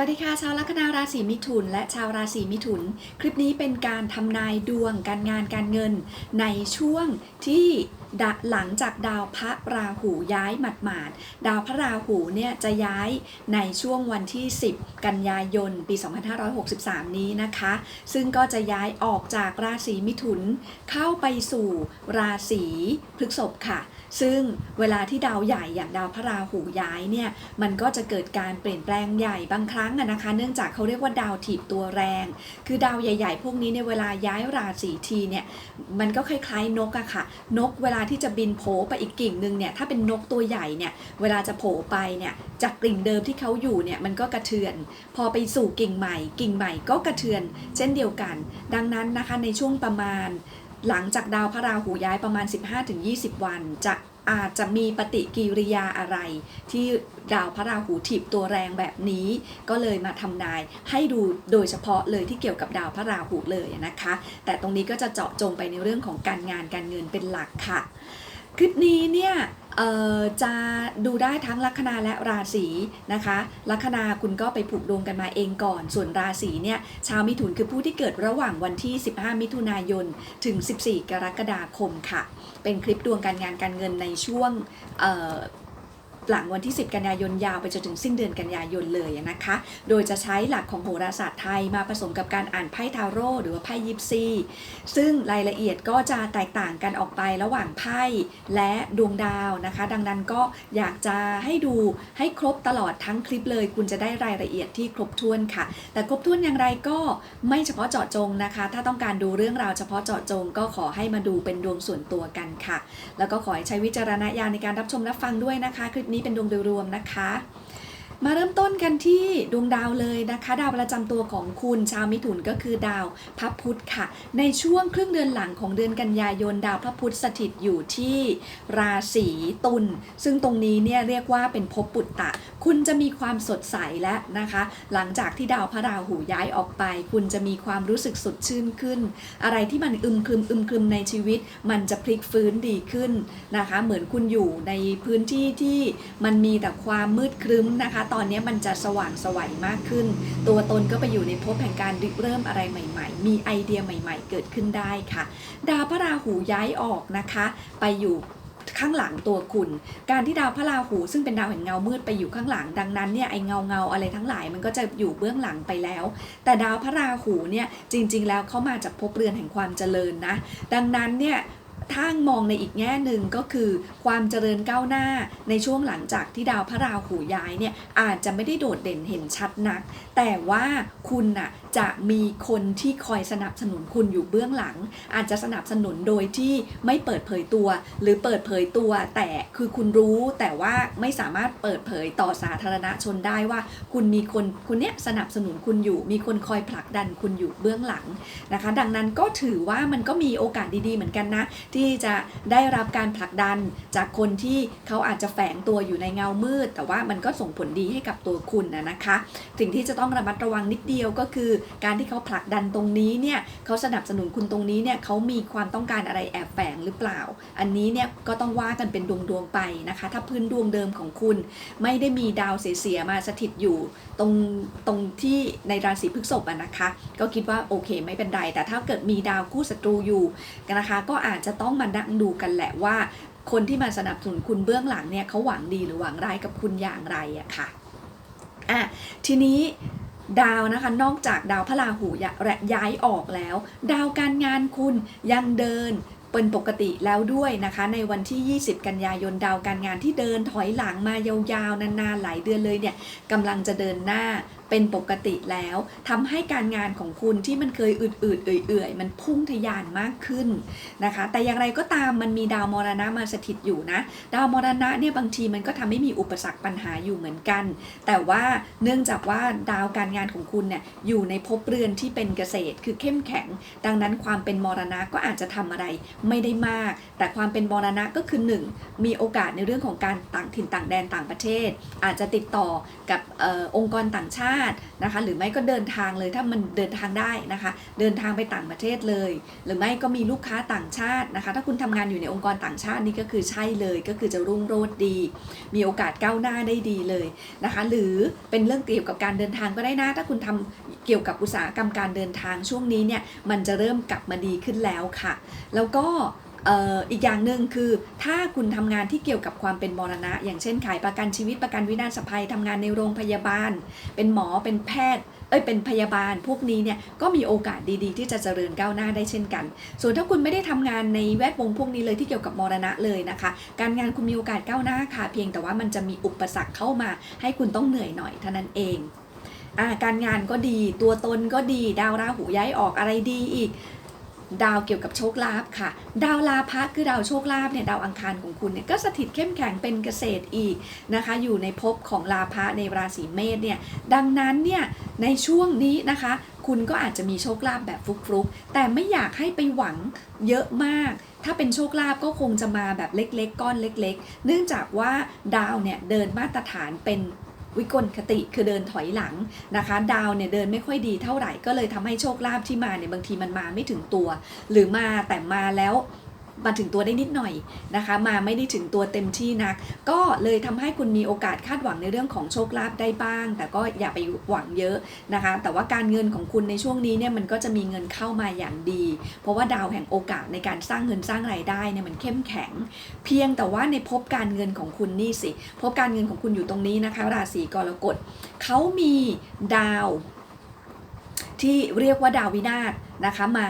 วัสดีค่ะชาวลัคนาราศีมิถุน และชาวราศีมิถุน คลิปนี้เป็นการทำนายดวงการงานการเงินในช่วงที่หลังจากดาวพระราหูย้ายหมาดๆดาวพระราหูเนี่ยจะย้ายในช่วงวันที่ 10 กันยายน ปี 2563 นี้นะคะ ซึ่งก็จะย้ายออกจากราศีมิถุนเข้าไปสู่ราศีพฤษภค่ะ ซึ่งเวลาที่ดาวใหญ่อย่างดาวพระราหูย้ายเนี่ยมันก็จะเกิดการเปลี่ยนแปลงใหญ่บางครั้งนะคะ เนื่องจากเขาเรียกว่าดาวถีบตัวแรง คือดาวใหญ่ ๆ พวกนี้ในยเวลาย้ายราศีทีเนี่ยมันก็คล้ายๆนกอะค่ะ นกเวลาที่จะบินโผไปอีกกิ่งหนึ่งเนี่ยถ้าเป็นนกตัวใหญ่เนี่ยเวลาจะโผไปเนี่ยจากกิ่งเดิมที่เขาอยู่เนี่ยมันก็กระเทือน พอไปสู่กิ่งใหม่ กิ่งใหม่ก็กระเทือน เช่นเดียวกัน ดังนั้นนะคะในช่วงประมาณ หลังจากดาวพระราหูย้ายประมาณ 15-20 วันจะ อาจจะมีปฏิกิริยาอะไร ที่ดาวพระราหูถีบตัวแรงแบบนี้ ก็เลยมาทำนายให้ดูโดยเฉพาะเลยที่เกี่ยวกับดาวพระราหูเลยนะคะ แต่ตรงนี้ก็จะเจาะจงไปในเรื่องของการงานการเงินเป็นหลักค่ะ คลิปนี้เนี่ยจะดูได้ทั้งลัคนาและราศีนะคะ ลัคนาคุณก็ไปผูกดวงกันมาเองก่อน ส่วนราศีเนี่ยชาวมิถุนคือผู้ที่เกิดระหว่างวันที่ 15 มิถุนายน ถึง 14 กรกฎาคมค่ะ เป็นคลิปดวงการงานการเงินในช่วง หลังวันที่ 10 กันยายนยาวไปจนถึงสิ้นเดือนกันยายนเลยนะคะ โดยจะใช้หลักของโหราศาสตร์ไทยมาผสมกับการอ่านไพ่ทาโร่หรือว่าไพ่ยิปซี ซึ่งรายละเอียดก็จะแตกต่างกันออกไประหว่างไพ่และดวงดาวนะคะ ดังนั้นก็อยากจะให้ดูให้ครบตลอดทั้งคลิปเลย คุณจะได้รายละเอียดที่ครบถ้วนค่ะ แต่ครบถ้วนอย่างไรก็ไม่เฉพาะเจาะจงนะคะ ถ้าต้องการดูเรื่องราวเฉพาะเจาะจง ก็ขอให้มาดูเป็นดวงส่วนตัวกันค่ะ แล้วก็ขอให้ใช้วิจารณญาณในการรับชมรับฟังด้วยนะคะคลิปนี้เป็นดวงโดยรวมนะคะ มาเริ่มต้นกันที่ดวงดาวเลยนะคะ ดาวประจำตัวของคุณชาวมิถุนก็คือดาวพระพุธค่ะ ในช่วงครึ่งเดือนหลังของเดือนกันยายนดาวพระพุธสถิตอยู่ที่ราศีตุลซึ่งตรงนี้เนี่ยเรียกว่าเป็นภพปุตตะ คุณจะมีความสดใสแล้วนะคะ หลังจากที่ดาวพระราหูย้ายออกไป คุณจะมีความรู้สึกสดชื่นขึ้น อะไรที่มันอึมครึมอึมครึมในชีวิต มันจะพลิกฟื้นดีขึ้นนะคะ เหมือนคุณอยู่ในพื้นที่ที่มันมีแต่ความมืดครึ้มนะคะตอนนี้มันจะสว่างสวัยมากขึ้น ตัวตนก็ไปอยู่ในภพแห่งการริเริ่มอะไรใหม่ ๆ มีไอเดียใหม่ ๆ เกิดขึ้นได้ค่ะ ดาวพระราหูย้ายออกนะคะ ไปอยู่ข้างหลังตัวคุณ การที่ดาวพระราหู ซึ่งเป็นดาวแห่งเงามืดไปอยู่ข้างหลัง ดังนั้นเนี่ยไอเงาเงาอะไรทั้งหลายมันก็จะอยู่เบื้องหลังไปแล้ว แต่ดาวพระราหูเนี่ยจริง ๆ แล้วเขามาจากภพเรือนแห่งความเจริญนะ ดังนั้นเนี่ย ถ้ามองในอีกแง่หนึ่งก็คือ ความเจริญก้าวหน้าในช่วงหลังจากที่ดาวพระราหูย้ายเนี่ยอาจจะไม่ได้โดดเด่นเห็นชัดนัก แต่ว่าคุณน่ะจะมีคนที่คอยสนับสนุนคุณอยู่เบื้องหลัง อาจจะสนับสนุนโดยที่ไม่เปิดเผยตัว หรือเปิดเผยตัว แต่คือคุณรู้แต่ว่าไม่สามารถเปิดเผยต่อสาธารณชนได้ว่า คุณมีคนคุณเนี้ยสนับสนุนคุณอยู่ มีคนคอยผลักดันคุณอยู่เบื้องหลังนะคะ ดังนั้นก็ถือว่ามันก็มีโอกาสดีๆ เหมือนกันนะ ที่จะได้รับการผลักดันจากคนที่เขาอาจจะแฝงตัวอยู่ในเงามืด แต่ว่ามันก็ส่งผลดีให้กับตัวคุณนะนะคะสิ่งที่จะต้องระมัดระวังนิดเดียวก็คือการที่เขาผลักดันตรงนี้เนี่ยเขาสนับสนุนคุณตรงนี้เนี่ยเขามีความต้องการอะไรแอบแฝงหรือเปล่า อันนี้เนี่ยก็ต้องว่ากันเป็นดวงดวงๆไปนะคะ ถ้าพื้นดวงเดิมของคุณ ไม่ได้มีดาวเสียๆมาสถิตอยู่ตรงตรงที่ในราศีพฤษภอะนะคะ ก็คิดว่าโอเคไม่เป็นไร แต่ถ้าเกิดมีดาวคู่ศัตรูอยู่นะคะก็อาจจะต้องมานั่งดูกันแหละว่า คนที่มาสนับสนุนคุณเบื้องหลังเนี่ยเขาหวังดีหรือหวังร้ายกับคุณอย่างไรอะค่ะอะทีนี้ ดาวนะคะนอกจากดาวพระราหูย้ายออกแล้ว ดาวการงานคุณยังเดินเป็นปกติแล้วด้วยนะคะ ในวันที่ 20 กันยายนดาวการงานที่เดินถอยหลังมายาวๆนานๆหลายเดือนเลยเนี่ยกำลังจะเดินหน้า เป็นปกติแล้วทำให้การงานของคุณที่มันเคยอืดๆเอื่อยๆ มันพุ่งทะยานมากขึ้นนะคะ แต่อย่างไรก็ตามมันมีดาวมรณะมาสถิตอยู่นะ ดาวมรณะเนี่ยบางทีมันก็ทำให้มีอุปสรรคปัญหาอยู่เหมือนกัน แต่ว่าเนื่องจากว่าดาวการงานของคุณเนี่ยอยู่ในภพเรือนที่เป็นเกษตรคือเข้มแข็ง ดังนั้นความเป็นมรณะก็อาจจะทำอะไรไม่ได้มาก แต่ความเป็นมรณะก็คือ 1 มีโอกาสในเรื่องของการต่างถิ่นต่างแดนต่างประเทศ อาจจะติดต่อกับออองค์กรต่างชาตินะคะ หรือไม่ก็เดินทางเลยถ้ามันเดินทางได้นะคะ เดินทางไปต่างประเทศเลย หรือไม่ก็มีลูกค้าต่างชาตินะคะ ถ้าคุณทำงานอยู่ในองค์กรต่างชาตินี่ก็คือใช่เลยก็คือจะรุ่งโรจน์ดี มีโอกาสก้าวหน้าได้ดีเลยนะคะ หรือเป็นเรื่องเกี่ยวกับการเดินทางก็ได้นะถ้าคุณทำเกี่ยวกับอุตสาหกรรมการเดินทางช่วงนี้เนี่ยมันจะเริ่มกลับมาดีขึ้นแล้วค่ะ แล้วก็ อีกอย่างหนึ่งคือถ้าคุณทำงานที่เกี่ยวกับความเป็นมรณะ อย่างเช่นขายประกันชีวิตประกันวินาศภัยทำงานในโรงพยาบาล เป็นหมอเป็นแพทย์เอ้ยเป็นพยาบาลพวกนี้เนี่ยก็มีโอกาสดีๆ ที่จะเจริญก้าวหน้าได้เช่นกัน ส่วนถ้าคุณไม่ได้ทำงานในแวดวงพวกนี้เลยที่เกี่ยวกับมรณะเลยนะคะ การงานคุณมีโอกาสก้าวหน้าค่ะ เพียงแต่ว่ามันจะมีอุปสรรคเข้ามา ให้คุณต้องเหนื่อยหน่อยเท่านั้นเองอาการงานก็ดีตัวตนก็ดีดาวราหูย้ายออกอะไรดีอีก ดาวเกี่ยวกับโชคลาภค่ะ ดาวลาภะคือดาวโชคลาภเนี่ยดาวอังคารของคุณเนี่ยก็สถิตเข้มแข็งเป็นเกษตรอีกนะคะ อยู่ในภพของลาภะในราศีเมษเนี่ยดังนั้นเนี่ยในช่วงนี้นะคะ คุณก็อาจจะมีโชคลาภแบบฟลุกๆ แต่ไม่อยากให้ไปหวังเยอะมาก ถ้าเป็นโชคลาภก็คงจะมาแบบเล็กๆ ก้อนเล็ก ๆ เนื่องจากว่าดาวเนี่ยเดินมาตรฐานเป็น วิกลคติคือเดินถอยหลังนะคะ ดาวเนี่ยเดินไม่ค่อยดีเท่าไหร่ก็เลยทำให้โชคลาภที่มาเนี่ยบางทีมันมาไม่ถึงตัว หรือมาแต่มาแล้ว มาถึงตัวได้นิดหน่อยนะคะ มาไม่ได้ถึงตัวเต็มที่นัก ก็เลยทำให้คุณมีโอกาสคาดหวังในเรื่องของโชคลาภได้บ้าง แต่ก็อย่าไปหวังเยอะนะคะ แต่ว่าการเงินของคุณในช่วงนี้เนี่ยมันก็จะมีเงินเข้ามาอย่างดี เพราะว่าดาวแห่งโอกาสในการสร้างเงินสร้างรายได้เนี่ยมันเข้มแข็ง เพียงแต่ว่าในภพการเงินของคุณนี่สิภพการเงินของคุณอยู่ตรงนี้นะคะ ราศีกรกฎเขามีดาว ที่เรียกว่าดาววินาศนะคะมา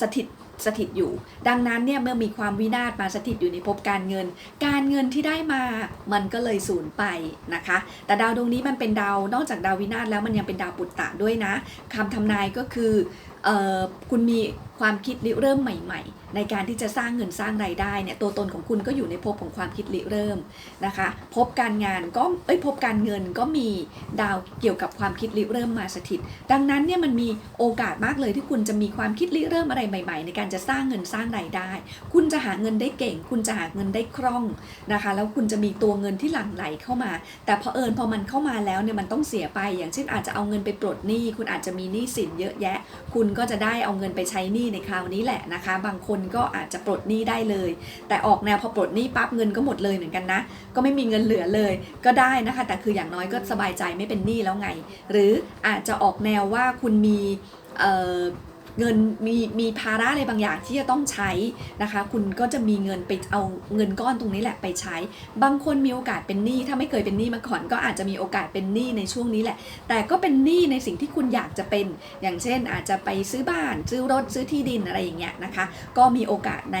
สถิต สถิตอยู่ ดังนั้นเนี่ยเมื่อมีความวินาศมาสถิตอยู่ในภพการเงิน การเงินที่ได้มามันก็เลยสูญไปนะคะ แต่ดาวดวงนี้มันเป็นดาวนอกจากดาววินาศแล้วมันยังเป็นดาวปุตตะด้วยนะคำทำนายก็คือออคุณมี ความคิดริเริ่มใหม่ ๆ ในการที่จะสร้างเงินสร้างรายได้เนี่ยตัวตนของคุณก็อยู่ในภพของความคิดริเริ่มนะคะภพการงานก็เอ้ยภพการเงินก็มีดาวเกี่ยวกับความคิดริเริ่มมาสถิต ดังนั้นเนี่ยมันมีโอกาสมากเลยที่คุณจะมีความคิดริเริ่มอะไรใหม่ ๆ ในการจะสร้างเงินสร้างรายได้ คุณจะหาเงินได้เก่ง คุณจะหาเงินได้คล่องนะคะ แล้วคุณจะมีตัวเงินที่หลั่งไหลเข้ามา แต่พอเอิญพอมันเข้ามาแล้วเนี่ยมันต้องเสียไป อย่างเช่นอาจจะเอาเงินไปปลดหนี้ คุณอาจจะมีหนี้สินเยอะแยะ คุณก็จะได้เอาเงินไปใช้หนี้ในคราวนี้แหละนะคะ บางคนก็อาจจะปลดหนี้ได้เลย แต่ออกแนวพอปลดหนี้ปั๊บเงินก็หมดเลยเหมือนกันนะ ก็ไม่มีเงินเหลือเลยก็ได้นะคะ แต่คืออย่างน้อยก็สบายใจไม่เป็นหนี้แล้วไง หรืออาจจะออกแนวว่าคุณมีเอ่อ เงินมีมีภาระอะไรบางอย่างที่จะต้องใช้นะคะ คุณก็จะมีเงินไปเอาเงินก้อนตรงนี้แหละไปใช้ บางคนมีโอกาสเป็นหนี้ถ้าไม่เคยเป็นหนี้มาก่อน ก็อาจจะมีโอกาสเป็นหนี้ในช่วงนี้แหละ แต่ก็เป็นหนี้ในสิ่งที่คุณอยากจะเป็น อย่างเช่น อาจจะไปซื้อบ้าน ซื้อรถซื้อที่ดินอะไรอย่างเงี้ยนะคะ ก็มีโอกาสใน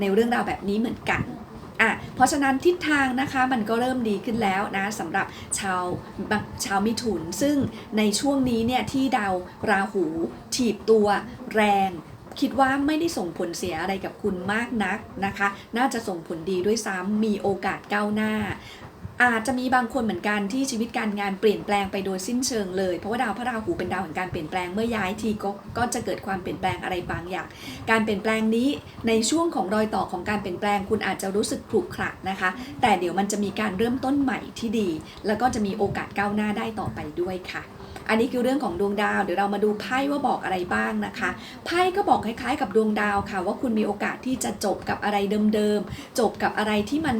ในเรื่องราวแบบนี้เหมือนกัน อะเพราะฉะนั้นทิศทางนะคะมันก็เริ่มดีขึ้นแล้วนะสำหรับชาวชาวมิถุน ซึ่งในช่วงนี้เนี่ยที่ดาวราหูถีบตัวแรงคิดว่าไม่ได้ส่งผลเสียอะไรกับคุณมากนักนะคะ น่าจะส่งผลดีด้วยซ้ำมีโอกาสก้าวหน้า อาจจะมีบางคนเหมือนกันที่ชีวิตการงานเปลี่ยนแปลงไปโดยสิ้นเชิงเลย เพราะว่าดาวพระราหูเป็นดาวแห่งการเปลี่ยนแปลงเมื่อย้ายทีก็ก็จะเกิดความเปลี่ยนแปลงอะไรบางอย่าง การเปลี่ยนแปลงนี้ในช่วงของรอยต่อของการเปลี่ยนแปลง คุณอาจจะรู้สึกขรุขระนะคะ แต่เดี๋ยวมันจะมีการเริ่มต้นใหม่ที่ดี แล้วก็จะมีโอกาสก้าวหน้าได้ต่อไปด้วยค่ะ อันนี้คือเรื่องของดวงดาว เดี๋ยวเรามาดูไพ่ว่าบอกอะไรบ้างนะคะ ไพ่ก็บอกคล้ายๆ กับดวงดาวค่ะ ว่าคุณมีโอกาสที่จะจบกับอะไรเดิมๆ จบกับอะไรที่มัน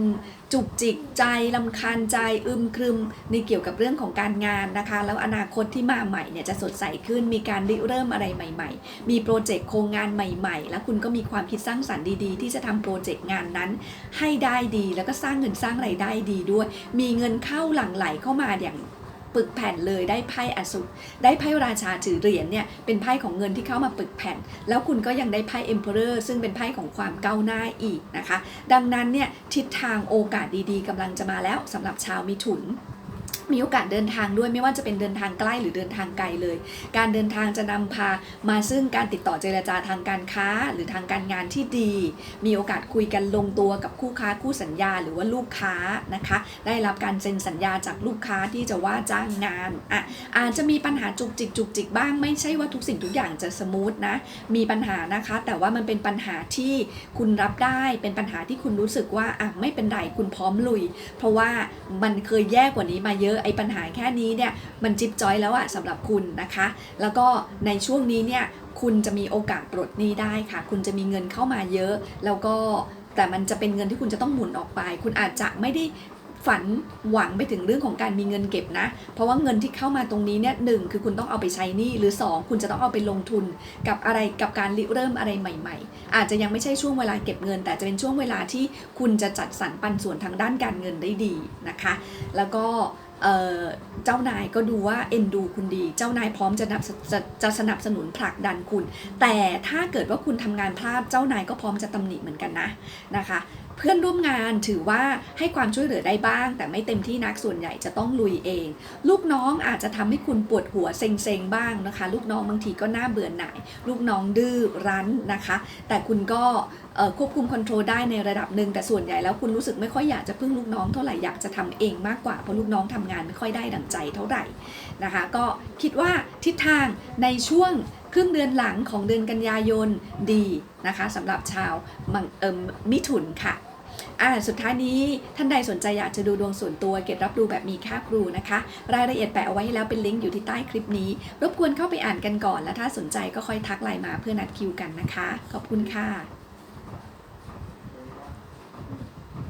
จุกจิกใจลำคาญใจอึมครึมในเกี่ยวกับเรื่องของการงานนะคะ แล้วอนาคตที่มาใหม่เนี่ยจะสดใสขึ้นมีการริเริ่มอะไรใหม่ ๆ มีโปรเจกต์โครงงานใหม่ ๆ แล้วคุณก็มีความคิดสร้างสรรค์ดีๆ ที่จะทำโปรเจกต์งานนั้น ให้ได้ดีแล้วก็สร้างเงินสร้างไรายได้ดีด้วย มีเงินเข้าหลั่งไหลเข้ามาอย่าง ปึกแผ่นเลยได้ไพ่อสุได้ไพ่ราชาถือเหรียญเนี่ยเป็นไพ่ของเงินที่เข้ามาปึกแผ่น แล้วคุณก็ยังได้ไพ่ Emperor ซึ่งเป็นไพ่ของความก้าวหน้าอีกนะคะ ดังนั้นเนี่ยทิศทางโอกาสดีๆกำลังจะมาแล้วสำหรับชาวมิถุน มีโอกาสเดินทางด้วยไม่ว่าจะเป็นเดินทางใกล้หรือเดินทางไกลเลย การเดินทางจะนำพามาซึ่งการติดต่อเจรจาทางการค้าหรือทางการงานที่ดี มีโอกาสคุยกันลงตัวกับคู่ค้าคู่สัญญาหรือว่าลูกค้านะคะ ได้รับการเซ็นสัญญาจากลูกค้าที่จะว่าจ้างงานอะอาจจะมีปัญหาจุกจิกจุกจิกบ้างไม่ใช่ว่าทุกสิ่งทุกอย่างจะสมูทนะมีปัญหานะคะ แต่ว่ามันเป็นปัญหาที่คุณรับได้เป็นปัญหาที่คุณรู้สึกว่าอะไม่เป็นไรคุณพร้อมลุย เพราะว่ามันเคยแย่กว่านี้มาเยอะไอ้ปัญหาแค่นี้เนี่ยมันจิ๊บจอยแล้วอะสำหรับคุณนะคะ แล้วก็ในช่วงนี้เนี่ยคุณจะมีโอกาสปลดหนี้ได้ค่ะ คุณจะมีเงินเข้ามาเยอะ แล้วก็แต่มันจะเป็นเงินที่คุณจะต้องหมุนออกไป คุณอาจจะไม่ได้ฝันหวังไปถึงเรื่องของการมีเงินเก็บนะ เพราะว่าเงินที่เข้ามาตรงนี้เนี่ยหนึ่งคือคุณต้องเอาไปใช้นี้หรือสองคุณจะต้องเอาไปลงทุนกับอะไรกับการริเริ่มอะไรใหม่ ๆ อาจจะยังไม่ใช่ช่วงเวลาเก็บเงิน แต่จะเป็นช่วงเวลาที่คุณจะจัดสรรปันส่วนทางด้านการเงินได้ดีนะคะ แล้วก็ เจ้านายก็ดูว่าเอ็นดูคุณดี เจ้านายพร้อมจะนับจะจะสนับสนุนผลักดันคุณ แต่ถ้าเกิดว่าคุณทำงานพลาดเจ้านายก็พร้อมจะตำหนิเหมือนกันนะนะคะ เพื่อนร่วมงานถือว่าให้ความช่วยเหลือได้บ้าง แต่ไม่เต็มที่นักส่วนใหญ่จะต้องลุยเอง ลูกน้องอาจจะทำให้คุณปวดหัวเซ็งๆบ้างนะคะ ลูกน้องบางทีก็น่าเบื่อหน่าย ลูกน้องดื้อรั้นนะคะ แต่คุณก็ควบคุมคอนโทรลได้ในระดับหนึ่งแต่ส่วนใหญ่แล้วคุณรู้สึกไม่ค่อยอยากจะพึ่งลูกน้องเท่าไหร่อยากจะทำเองมากกว่าเพราะลูกน้องทำงานไม่ค่อยได้ดั่งใจเท่าไหร่นะคะ ก็คิดว่าทิศทางในช่วงครึ่งเดือนหลังของเดือนกันยายนดีนะคะสำหรับชาวมังเอิมมิถุนค่ะ อ่าสุดท้ายนี้ท่านใดสนใจอยากจะดูดวงส่วนตัวเก็บรับดูแบบมีค่าครูนะคะ รายละเอียดแปะเอาไว้ให้แล้วเป็นลิงก์อยู่ที่ใต้คลิปนี้ รบกวนเข้าไปอ่านกันก่อน และถ้าสนใจก็ค่อยทักไลน์มาเพื่อนัดคิวกันนะคะ ขอบคุณค่ะ